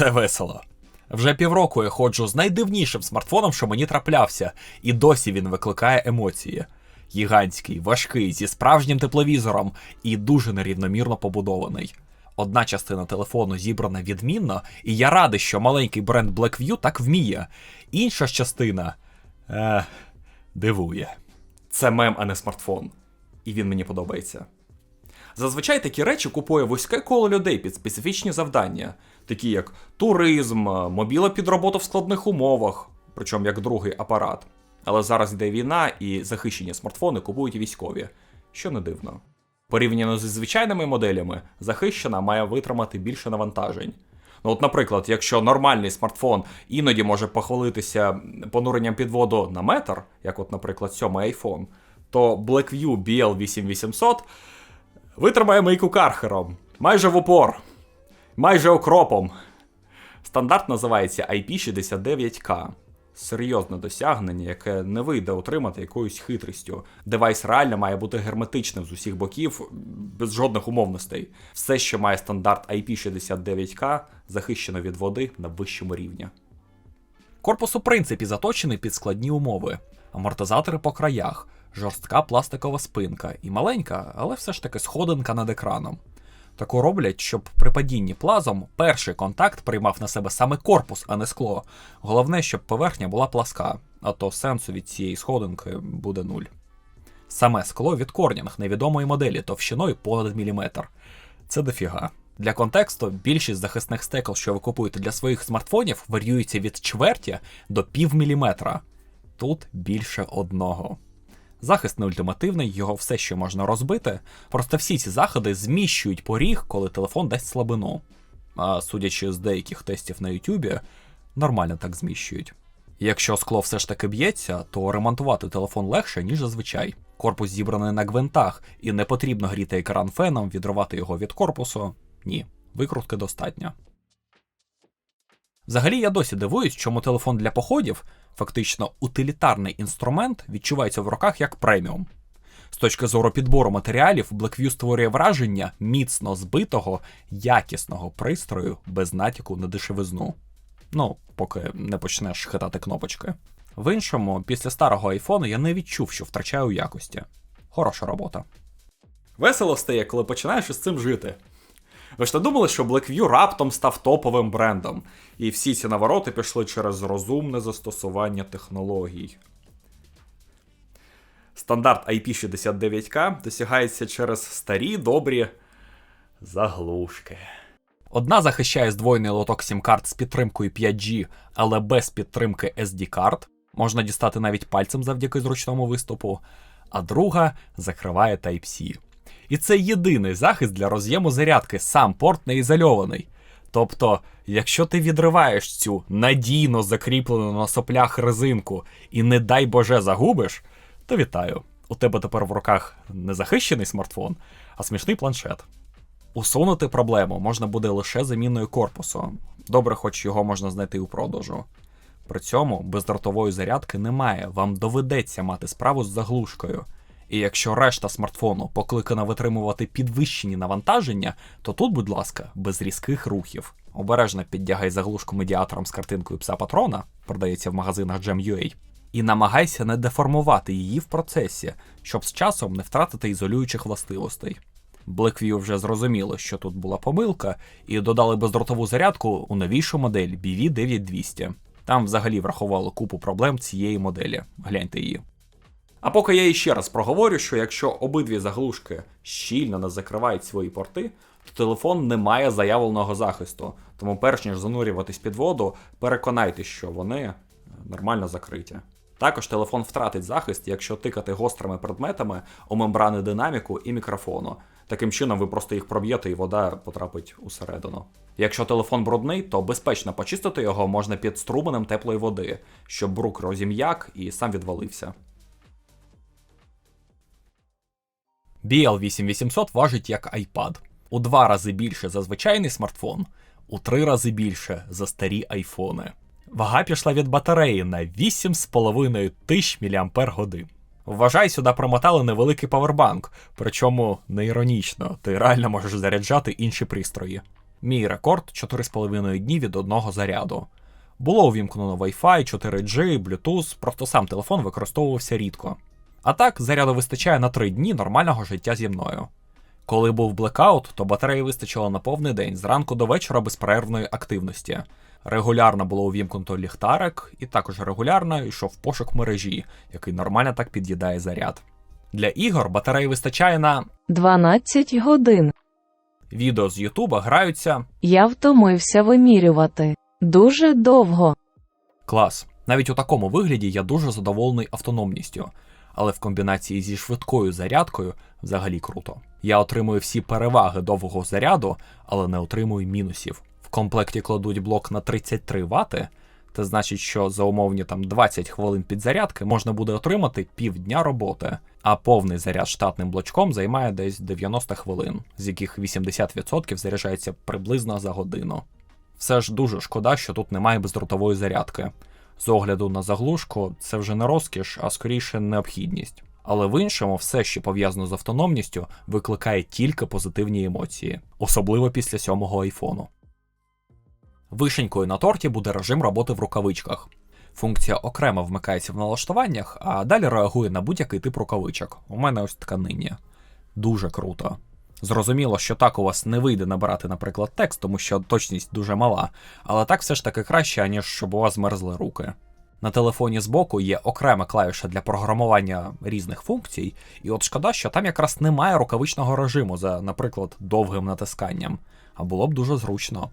Це весело. Вже півроку я ходжу з найдивнішим смартфоном, що мені траплявся, і досі він викликає емоції. Гігантський, важкий, зі справжнім тепловізором і дуже нерівномірно побудований. Одна частина телефону зібрана відмінно, і я радий, що маленький бренд Blackview так вміє. Інша ж частина е, дивує. Це мем, а не смартфон. І він мені подобається. Зазвичай такі речі купує вузьке коло людей під специфічні завдання, такі як туризм, мобіла під роботу в складних умовах, причому як другий апарат. Але зараз йде війна і захищені смартфони купують військові, що не дивно. Порівняно зі звичайними моделями, захищена має витримати більше навантажень. Ну, от, наприклад, якщо нормальний смартфон іноді може похвалитися понуренням під воду на метр, як, от, наприклад, сьомий iPhone, то Blackview BL8800 витримає мийку кархером, майже в упор, майже окропом. Стандарт називається IP69K. Серйозне досягнення, яке не вийде отримати якоюсь хитрістю. Девайс реально має бути герметичним з усіх боків, без жодних умовностей. Все, що має стандарт IP69K, захищено від води на вищому рівні. Корпус у принципі заточений під складні умови. Амортизатори по краях, жорстка пластикова спинка і маленька, але все ж таки сходинка над екраном. Таку роблять, щоб при падінні плазом перший контакт приймав на себе саме корпус, а не скло. Головне, щоб поверхня була пласка, а то сенсу від цієї сходинки буде нуль. Саме скло від Corning невідомої моделі товщиною понад міліметр. Це дофіга. Для контексту, більшість захисних стекол, що ви купуєте для своїх смартфонів, варіюється від чверті до пів міліметра. Тут більше одного. Захист не ультимативний, його все ще можна розбити. Просто всі ці заходи зміщують поріг, коли телефон дасть слабину. А судячи з деяких тестів на Ютубі, нормально так зміщують. Якщо скло все ж таки б'ється, то ремонтувати телефон легше, ніж зазвичай. Корпус зібраний на гвинтах, і не потрібно гріти екран феном, відривати його від корпусу. Ні, викрутки достатньо. Взагалі я досі дивуюсь, чому телефон для походів, фактично утилітарний інструмент, відчувається в руках як преміум. З точки зору підбору матеріалів, Blackview створює враження міцно збитого, якісного пристрою без натяку на дешевизну. Ну, поки не почнеш хитати кнопочки. В іншому, після старого айфону я не відчув, що втрачаю якості. Хороша робота. Весело стає, коли починаєш із цим жити. Ви ж не думали, що Blackview раптом став топовим брендом, і всі ці навороти пішли через розумне застосування технологій. Стандарт IP69K досягається через старі добрі заглушки. Одна захищає здвоєний лоток сім-карт з підтримкою 5G, але без підтримки SD-карт. Можна дістати навіть пальцем завдяки зручному виступу, а друга закриває Type-C. І це єдиний захист для роз'єму зарядки, сам порт не ізольований. Тобто, якщо ти відриваєш цю надійно закріплену на соплях резинку і, не дай Боже, загубиш, то вітаю. У тебе тепер в руках не захищений смартфон, а смішний планшет. Усунути проблему можна буде лише заміною корпусу. Добре, хоч його можна знайти у продажу. При цьому бездротової зарядки немає, вам доведеться мати справу з заглушкою. І якщо решта смартфону покликана витримувати підвищені навантаження, то тут, будь ласка, без різких рухів. Обережно піддягай заглушку медіатором з картинкою пса патрона, продається в магазинах Jam.ua, і намагайся не деформувати її в процесі, щоб з часом не втратити ізолюючих властивостей. Blackview вже зрозуміло, що тут була помилка, і додали бездротову зарядку у новішу модель BV9200. Там взагалі врахувало купу проблем цієї моделі. Гляньте її. А поки я іще раз проговорю, що якщо обидві заглушки щільно не закривають свої порти, то телефон не має заявленого захисту. Тому, перш ніж занурюватись під воду, переконайтесь, що вони нормально закриті. Також телефон втратить захист, якщо тикати гострими предметами у мембрани динаміку і мікрофону. Таким чином ви просто їх проб'єте і вода потрапить усередину. Якщо телефон брудний, то безпечно почистити його можна під струменем теплої води, щоб брук розім'як і сам відвалився. BL8800 важить як iPad. У два рази більше за звичайний смартфон, у три рази більше за старі айфони. Вага пішла від батареї на 8,5 тисяч мАч. Вважай, сюди промотали невеликий павербанк, причому не іронічно, ти реально можеш заряджати інші пристрої. Мій рекорд 4,5 дні від одного заряду. Було увімкнено Wi-Fi, 4G, Bluetooth, просто сам телефон використовувався рідко. А так, заряду вистачає на 3 дні нормального життя зі мною. Коли був блекаут, то батареї вистачило на повний день зранку до вечора безперервної активності. Регулярно було увімкнуто ліхтарик, і також регулярно йшов пошук мережі, який нормально так під'їдає заряд. Для ігор батареї вистачає на 12 годин. відео з Ютуба граються Я втомився вимірювати. Дуже довго. клас. Навіть у такому вигляді я дуже задоволений автономністю, але в комбінації зі швидкою зарядкою взагалі круто. Я отримую всі переваги довгого заряду, але не отримую мінусів. В комплекті кладуть блок на 33 Вт, це значить, що за умовні там 20 хвилин підзарядки можна буде отримати півдня роботи, а повний заряд штатним блочком займає десь 90 хвилин, з яких 80% заряджається приблизно за годину. Все ж дуже шкода, що тут немає бездротової зарядки. З огляду на заглушку, це вже не розкіш, а скоріше необхідність. Але в іншому, все, що пов'язано з автономністю, викликає тільки позитивні емоції, особливо після сьомого айфону. Вишенькою на торті буде режим роботи в рукавичках. Функція окремо вмикається в налаштуваннях, а далі реагує на будь-який тип рукавичок. У мене ось така нині. Дуже круто. Зрозуміло, що так у вас не вийде набирати, наприклад, текст, тому що точність дуже мала, але так все ж таки краще, аніж щоб у вас змерзли руки. На телефоні збоку є окрема клавіша для програмування різних функцій, і от шкода, що там якраз немає рукавичного режиму за, наприклад, довгим натисканням, а було б дуже зручно.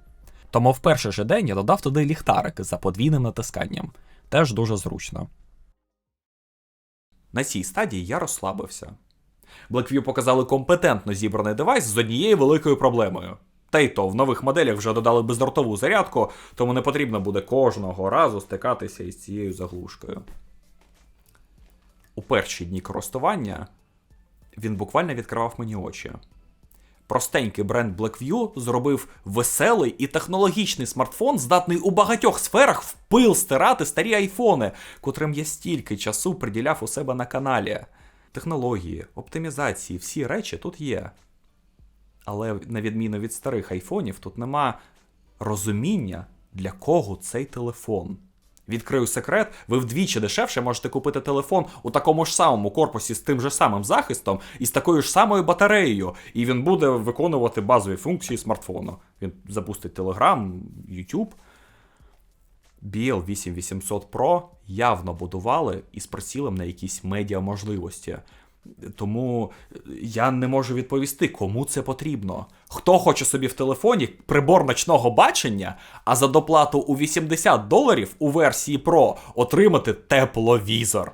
Тому в перший же день я додав туди ліхтарик за подвійним натисканням. Теж дуже зручно. На цій стадії я розслабився. Blackview показали компетентно зібраний девайс з однією великою проблемою. Та й то в нових моделях вже додали бездротову зарядку, тому не потрібно буде кожного разу стикатися із цією заглушкою. У перші дні користування він буквально відкривав мені очі. Простенький бренд Blackview зробив веселий і технологічний смартфон, здатний у багатьох сферах в пил стирати старі айфони, котрим я стільки часу приділяв у себе на каналі. Технології, оптимізації, всі речі тут є. Але на відміну від старих айфонів, тут нема розуміння, для кого цей телефон. Відкрию секрет, ви вдвічі дешевше можете купити телефон у такому ж самому корпусі з тим же самим захистом і з такою ж самою батареєю, і він буде виконувати базові функції смартфону. Він запустить Telegram, YouTube. BL8800 Pro явно будували із прицілом на якісь медіа можливості. Тому я не можу відповісти, кому це потрібно. Хто хоче собі в телефоні прибор ночного бачення, а за доплату у 80 доларів у версії Pro отримати тепловізор.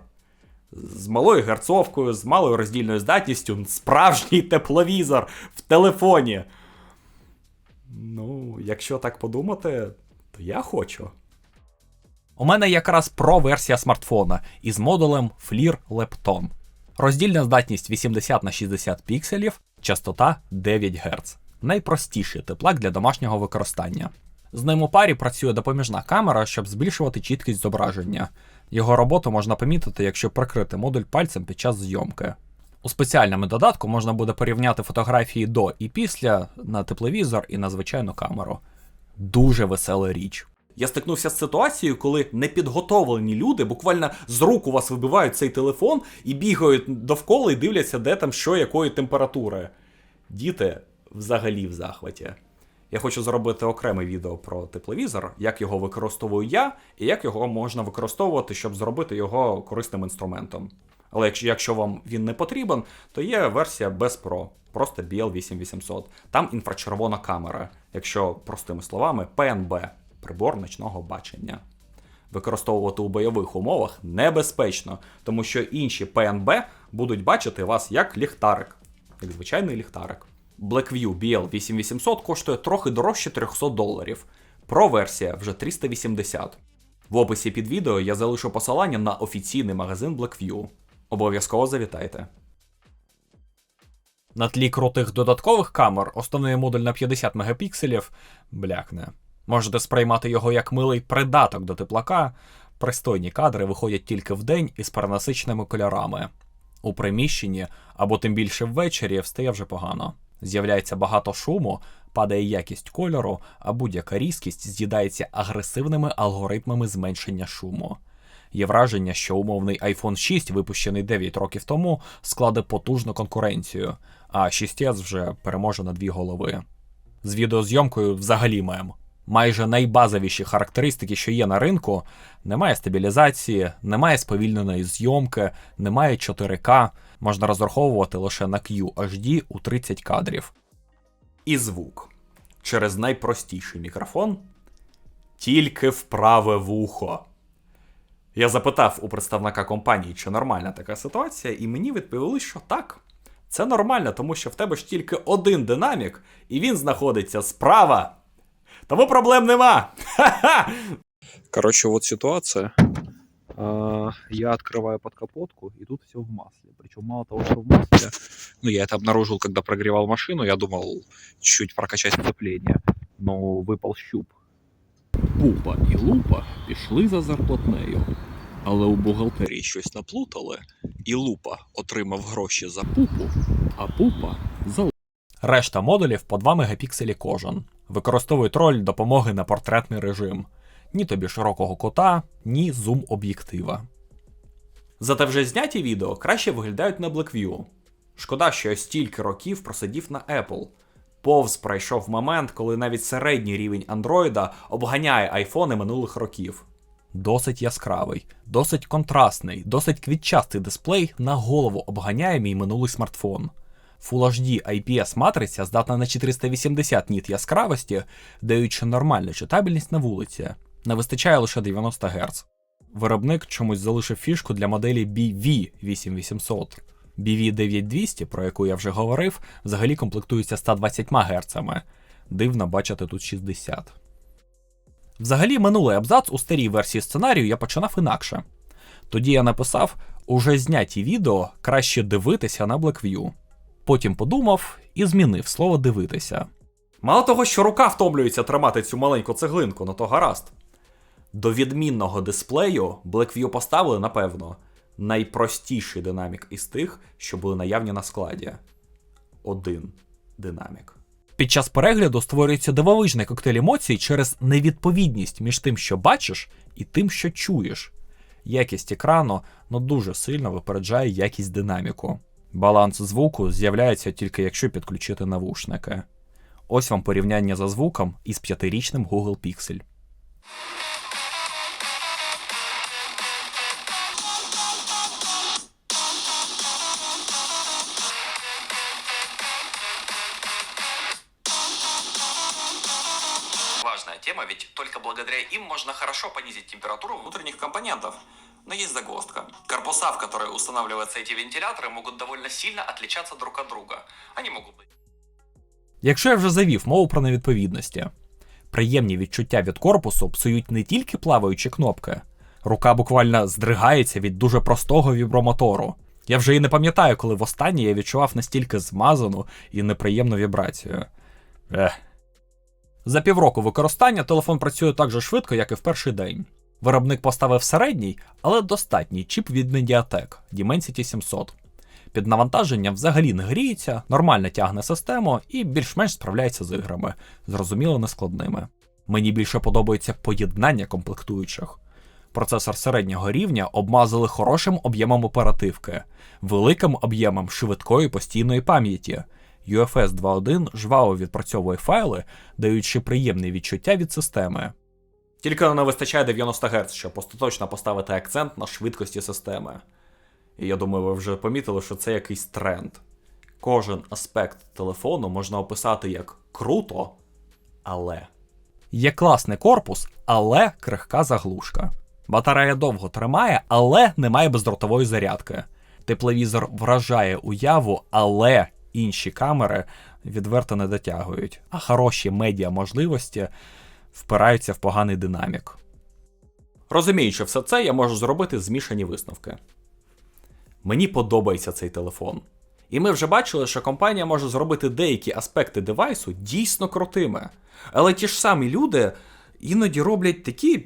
З малою герцовкою, з малою роздільною здатністю, справжній тепловізор в телефоні. Ну, якщо так подумати, то я хочу. У мене якраз про-версія смартфона із модулем FLIR Lepton. Роздільна здатність 80 на 60 пікселів, частота 9 Гц. Найпростіший теплак для домашнього використання. З ним у парі працює допоміжна камера, щоб збільшувати чіткість зображення. Його роботу можна помітити, якщо прикрити модуль пальцем під час зйомки. У спеціальному додатку можна буде порівняти фотографії до і після на тепловізор і на звичайну камеру. Дуже весела річ. Я стикнувся з ситуацією, коли непідготовлені люди буквально з рук у вас вибивають цей телефон і бігають довкола і дивляться, де там що, якої температури. Діти взагалі в захваті. Я хочу зробити окреме відео про тепловізор, як його використовую я, і як його можна використовувати, щоб зробити його корисним інструментом. Але якщо, якщо вам він не потрібен, то є версія без Pro, просто BL8800. Там інфрачервона камера, якщо простими словами, PNB прибор ночного бачення. Використовувати у бойових умовах небезпечно, тому що інші PNB будуть бачити вас як ліхтарик, як звичайний ліхтарик. Blackview BL8800 коштує трохи дорожче 300 доларів. Pro версія вже 380. В описі під відео я залишу посилання на офіційний магазин Blackview. Обов'язково завітайте. На тлі крутих додаткових камер основний модуль на 50 мегапікселів блякне. Можете сприймати його як милий придаток до теплака. Пристойні кадри виходять тільки вдень із перенасиченими кольорами. У приміщенні або тим більше ввечері встає вже погано. З'являється багато шуму, падає якість кольору, а будь-яка різкість з'їдається агресивними алгоритмами зменшення шуму. Є враження, що умовний iPhone 6, випущений 9 років тому, складе потужну конкуренцію, а 6S вже переможе на дві голови. З відеозйомкою взагалі мем. Майже найбазовіші характеристики, що є на ринку, немає стабілізації, немає сповільненої зйомки, немає 4К, можна розраховувати лише на QHD у 30 кадрів. І звук через найпростіший мікрофон тільки в праве вухо. Я запитав у представника компанії, чи нормальна така ситуація, і мені відповіли, що так. Це нормально, тому що в тебе ж тільки один динамік, і він знаходиться справа. Тому проблем нема. Ха-ха! Короче, вот ситуация. А, Я открываю подкапотку, и тут все в масле. Причем мало того, что в масле, ну, я это обнаружил, когда прогревал машину, я думал чуть-чуть прокачать сцепление, но выпал щуп. Пупа і лупа пішли за зарплатнею. Але у бухгалтерії щось наплутали, і лупа отримав гроші за пупу, а пупа за Решта модулів по 2 мегапікселі кожен. Використовують роль допомоги на портретний режим. Ні тобі широкого кота, ні зум об'єктива. Зате вже зняті відео краще виглядають на Blackview. Шкода, що я стільки років просидів на Apple. Повз пройшов момент, коли навіть середній рівень Андроїда обганяє айфони минулих років. Досить яскравий, досить контрастний, досить квітчастий дисплей на голову обганяє мій минулий смартфон. Full HD IPS матриця здатна на 480 ніт яскравості, даючи нормальну читабельність на вулиці. Не вистачає лише 90 Гц. Виробник чомусь залишив фішку для моделі BV8800. BV9200, про яку я вже говорив, взагалі комплектується 120 Гц. Дивно бачити тут 60. Взагалі, минулий абзац у старій версії сценарію я починав інакше. Тоді я написав: уже зняті відео краще дивитися на Blackview. Потім подумав і змінив слово дивитися. Мало того, що рука втомлюється тримати цю маленьку цеглинку, ну то гаразд. До відмінного дисплею Blackview поставили, напевно, найпростіший динамік із тих, що були наявні на складі. Один динамік. Під час перегляду створюється дивовижний коктейль емоцій через невідповідність між тим, що бачиш, і тим, що чуєш. Якість екрану ну, дуже сильно випереджає якість динаміку. Баланс звуку з'являється тільки якщо підключити навушники. Ось вам порівняння за звуком із п'ятирічним Google Pixel. Важная тема, ведь только благодаря им можно хорошо понизить температуру внутренних компонентов Но есть загвоздка. Корпуса, в которые устанавливаются эти вентиляторы, могут довольно сильно отличаться друг от друга. Они могут быть Якщо я вже завів мову про невідповідності, приємні відчуття від корпусу псують не тільки плаваючі кнопки, рука буквально здригається від дуже простого вібромотору. Я вже і не пам'ятаю, коли востаннє я відчував настільки змазану і неприємну вібрацію. Ех. За півроку використання телефон працює так же швидко, як і в перший день. Виробник поставив середній, але достатній чіп від Mediatek Dimensity 700. Під навантаженням взагалі не гріється, нормально тягне систему і більш-менш справляється з іграми, зрозуміло нескладними. Мені більше подобається поєднання комплектуючих. Процесор середнього рівня обмазали хорошим об'ємом оперативки, великим об'ємом швидкої постійної пам'яті. UFS 2.1 жваво відпрацьовує файли, даючи приємне відчуття від системи. Тільки не вистачає 90 Гц, щоб остаточно поставити акцент на швидкості системи. І я думаю, ви вже помітили, що це якийсь тренд. Кожен аспект телефону можна описати як круто, але. Є класний корпус, але крихка заглушка. Батарея довго тримає, але немає бездротової зарядки. Тепловізор вражає уяву, але інші камери відверто не дотягують, а хороші медіа можливості впираються в поганий динамік. Розуміючи все це, я можу зробити змішані висновки. Мені подобається цей телефон. І ми вже бачили, що компанія може зробити деякі аспекти девайсу дійсно крутими. Але ті ж самі люди іноді роблять такі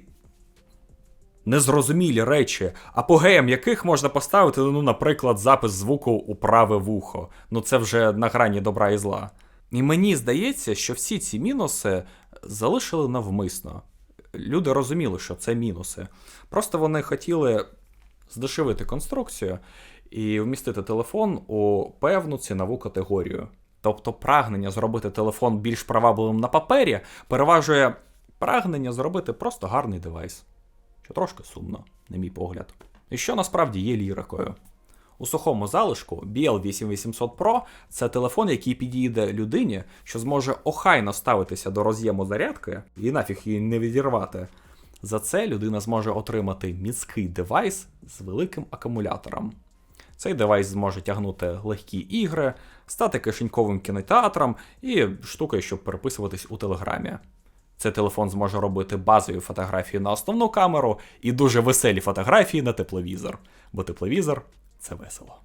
незрозумілі речі, апогеєм яких можна поставити, ну, наприклад, запис звуку у праве вухо. Ну це вже на грані добра і зла. І мені здається, що всі ці мінуси залишили навмисно. Люди розуміли, що це мінуси. Просто вони хотіли здешевити конструкцію і вмістити телефон у певну цінову категорію. Тобто прагнення зробити телефон більш привабливим на папері переважує прагнення зробити просто гарний девайс. Що трошки сумно, на мій погляд. І що насправді є лірикою. У сухому залишку BL8800 Pro це телефон, який підійде людині, що зможе охайно ставитися до роз'єму зарядки і нафіг її не відірвати. За це людина зможе отримати міцкий девайс з великим акумулятором. Цей девайс зможе тягнути легкі ігри, стати кишеньковим кінотеатром і штукою, щоб переписуватись у телеграмі. Цей телефон зможе робити базові фотографії на основну камеру і дуже веселі фотографії на тепловізор, бо тепловізор це весело.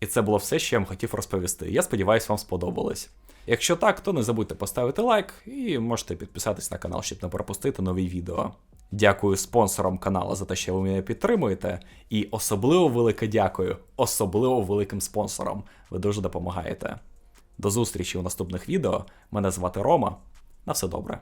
І це було все, що я вам хотів розповісти. Я сподіваюся, вам сподобалось. Якщо так, то не забудьте поставити лайк і можете підписатись на канал, щоб не пропустити нові відео. Дякую спонсорам каналу за те, що ви мене підтримуєте. І особливо велике дякую, особливо великим спонсорам. Ви дуже допомагаєте. До зустрічі у наступних відео. Мене звати Рома. На все добре.